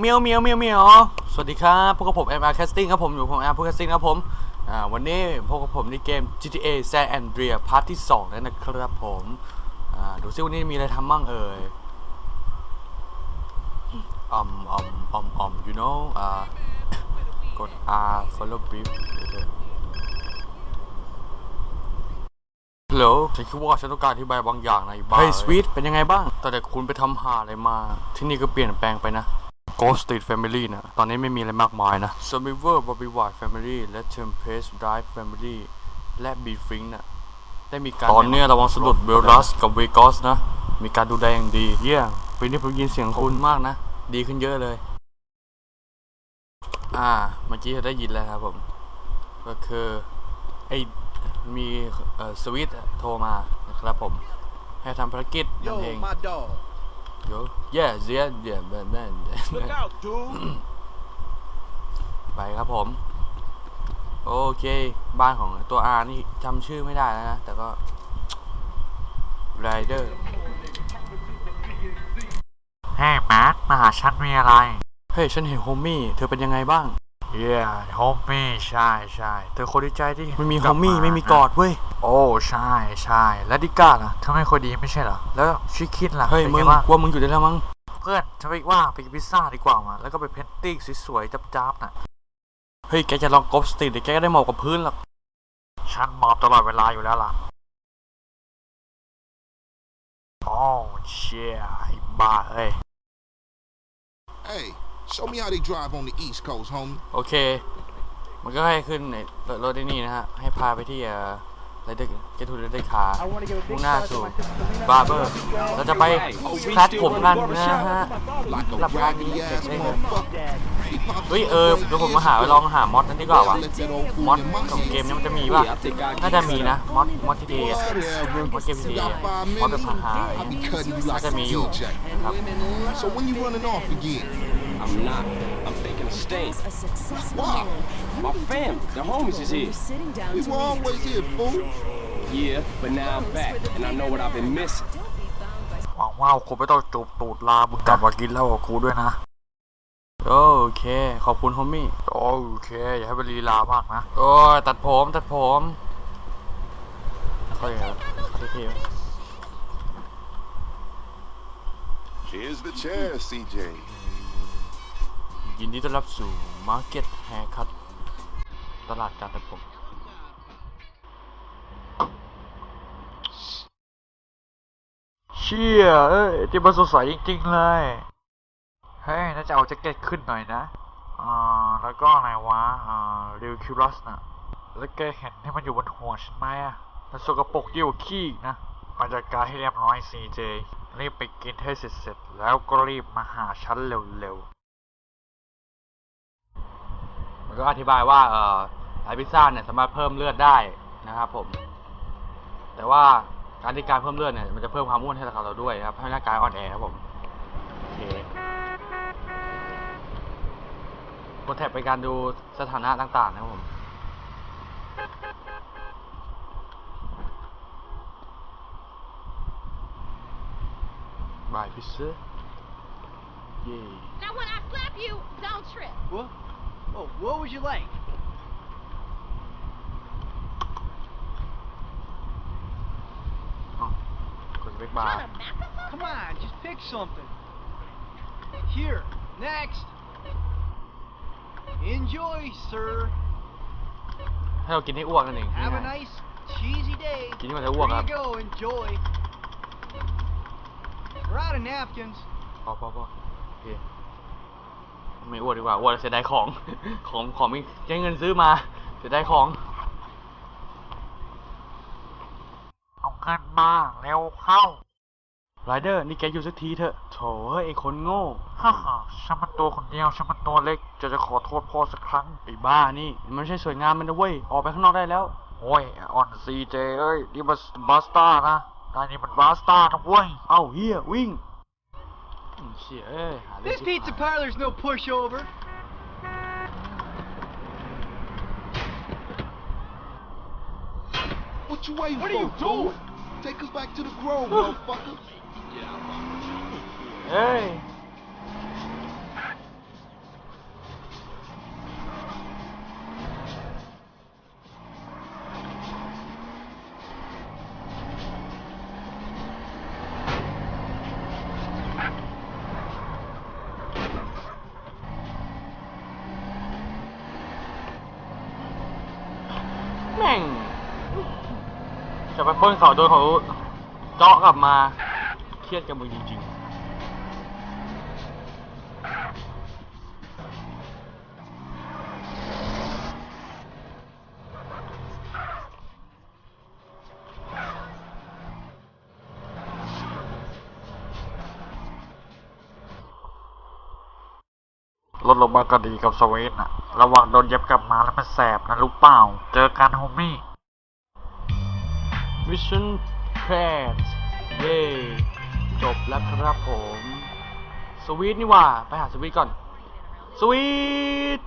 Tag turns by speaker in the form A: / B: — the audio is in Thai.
A: เมียวเมียวเมียวเมียวสวัสดีครับพวกบผม MR Casting ครับผมอยู่ผม MR ผู้ Casting ครับผมอ่าวันนี้พวกบผมในเกม GTA San Andreas พาร์ทที่2แล้วนะครับผมอ่าดูซิวันนี้มีอะไรทำบ้างเอ่ยอืมอืมอืมอืม you know อ่ากด R follow brief ฮัลโหลฉันคิดว่าฉันต้องการอธิบายบางอย่างนะไอ้บ้าเฮ้ยสวีทเป็นยังไงบ้างตั้งแต่คุณไปทำหาอะไรมา ที่นี่ก็เปลี่ยนแปลงไปนะ Ghost Street Family นะตอนนี้ไม่มีอะไรมากมายนะ Survivor Bobby White Family และ Tempest Drive Family และ b f i n k นะได้มีการตอนเนี้ยระวังสะดุดเบลลัสกับเวกอสนะ มีการดูแลอย่างดี เยี่ยมวันนี้ผมยินเสียงคุณมากนะ ดีขึ้นเยอะเลย อ่า เมื่อกี้เราได้ยินแล้วครับผม ก็คือไอมีเอ่อสวิตโทรมานะครับผม ให้ทำภารกิจนั่น
B: Yo,
A: เอง
B: my dog.
A: โย yeah yeah yeah man man
B: Look out, dude.
A: ไปครับผม โอเค บ้านของตัว R นี่จำชื่อไม่ได้แล้วนะ แต่ก็ Rider
C: เฮ้ยแม็กมาหาฉันมีอะไร
A: เฮ้ย ฉันเห็นโฮมี่ เธอเป็นยังไงบ้าง
C: เย้โฮมมี่ใช่ใช่
A: เธอคนดีใจที่ไม่มี
C: ก
A: โฮ
C: ลับ
A: มี่
C: มา
A: ไม่มี
C: นะ
A: กอดเว้ย
C: โอ้ใช่ใช่แล้วดิก้าล่ะเธอไม่ค่อยดีไม่ใช่เหรอ แล้วชิคคิดล่ะ
A: เฮ้ย
C: ป็น
A: มึง
C: ไบ้าง
A: ว่ามึงอยู่ได้แล้วมั้ง
C: เพื่อนฉันไปว่าไปกินพิซซ่าดีกว่ามาแล้วก็ไปเพนติ้งสวยๆจับๆน่ะ
A: เฮ้ยแกจะลองกบสตรีทเดี๋ยวแกก็ได้หมอบกับพื้นหรอก
C: ฉันมอบตลอดเวลาอยู่แล้วล่ะโอ้เชี่ยไอ้บ้าเอ้ย
B: Hey, show me how they drive on the East Coast, homie.
A: โอเค มันก็ให้ขึ้นในรถรถที่นี่นะฮะ ให้พาไปที่เอ่อไรเดอร์เกทูไรเดอร์คาร์มุ่งหน้าสู่บาร์เบอร์ เราจะไปคลัดผมกันนะฮะ
B: Like a
A: Love
B: raggedy
A: Rocky,
B: ass
A: nigga.
B: motherfucker. He popped
A: เฮ้ย
B: his
A: เออ
B: ass
A: เดี๋ยวผมมาหาลองหามอดนั้นดีกว่าวะ
B: Let that old fool
A: มอด
B: in my
A: ของเกม
B: hands.
A: นี้มันจะมีป่ะ น่าจะมีนะ มอดมอดที่ดีอะ
B: Whatever.
A: มอดเกมที่ดี
B: You
A: อะ
B: got five
A: มอดแบบ
B: minutes?
A: หา
B: I'll be cutting you
A: น่า
B: like
A: จะ
B: a
A: มีอยู่
B: DJ.
A: ครับ
B: So when you running off again?
D: I'm not. I'm thinking of staying.
E: A successful
B: Wow.
E: man.
D: My family, the homies is here.
E: Sitting down
B: We
E: to
B: were
E: eat.
B: always here, fool.
D: Yeah, but now I'm back, and I know what I've been missing.
E: Don't be bound by
C: หวังว่าคงไม่ต้องจูบตูดลามึงกลับมากินเหล้ากับกูด้วยนะ
A: โอเค ขอบคุณโฮมี่
C: โอเค อย่าให้มันลีลามากนะ
A: โอ้ยตัดผมตัดผมเขาอย่างเงี้ยเขาเท่ๆ
F: Here's the chair, CJ.
A: ยินดีต้อนรับสู่ Market Haircut ตลาดการตัดผม
C: เชี่ย เอ้ยที่มันสดใสจริงๆเลย เฮ้ย น่าจะเอาแจ็คเก็ตขึ้นหน่อยนะ อ่า แล้วก็อะไรวะ อ่าริวคิวรัสนะ แล้วแกเห็นที่มันอยู่บนหัวฉันไหมอะมันสกปรกยิ่งกว่าขี้อีกนะมาจัดการให้เรียบร้อยซีเจรีบไปกินให้เสร็จๆแล้วก็รีบมาหาฉันเร็ว
A: มัน ก็อธิบายว่าเอ่อไอพิซซ่าเนี่ยสามารถเพิ่มเลือดได้นะครับผม แต่ว่าการที่การเพิ่มเลือดเนี่ยมันจะเพิ่มความอ้วนให้เราด้วยครับให้ร่างกายอ่อนแอครับผมโอเคกดแท็บไปการดูสถานะต่างๆนะครับผมบายพิซซ่าเย่
G: Now when I slap you, don't trip.
H: What? Oh, what would you like?
A: กดสเปคบาร์
G: Trying to map us up?
H: Come on, just pick something. Here, next. Enjoy, sir.
A: ให้เรากินให้อ้วกนั่นเอง
H: Have a
A: ง่าย
H: nice, cheesy day.
A: ๆกินให้มันจะอ้วก
H: Here
A: ครับ
H: you go, enjoy. We're out of napkins.
A: พอพอพอโอเค ไม่อ้วกดีกว่าอ้วกแล้วเสียดายของ ของของไม่ใช้เงินซื้อมาเสียดายของ
C: ๆเอาเงินมาเร็วเข้า
A: ไรเดอร์นี่แกอยู่สักทีเถอะโถเอ้ยไอคนโง่
C: ฮ่าฮ่าฉันมันตัวคนเดียวฉันมันตัวเล็ก จะจะขอโทษพ่อสักครั้ง
A: ไอ้บ้านี่ มันไม่ใช่สวยงามมันนะเว้ย ออกไปข้างนอกได้แล้ว
C: โอ้ยอ่อนซีเจเอ้ยนี่มันบาสต้านะนายนี่มันบาสต้านะเว้ย
A: เอ้าเฮียวิ่ง อืมเชี่ยเอ้ยหาเรื่อง
H: This
A: ชิบ
H: pizza
A: หาย
H: parlor's no pushover.
B: What you waiting
H: What
B: for,
H: are you
B: fool?
H: doing?
B: Take us back to the grove, motherfucker.
A: เแม่งจะไปป้นเขาโดนเขาเจาะกลับมา เครียดกับมึงจริงๆ
C: ลดลงมาก็ดีกับสวีทน่ะ ระวังโดนเย็บกลับมาแล้วมันแสบนะรู้เปล่า เจอกันโฮมี่
A: มิชชั่นแคสเย่จบแล้วครับผม สวีทนี่ว่า ไปหาสวีทก่อน สวีท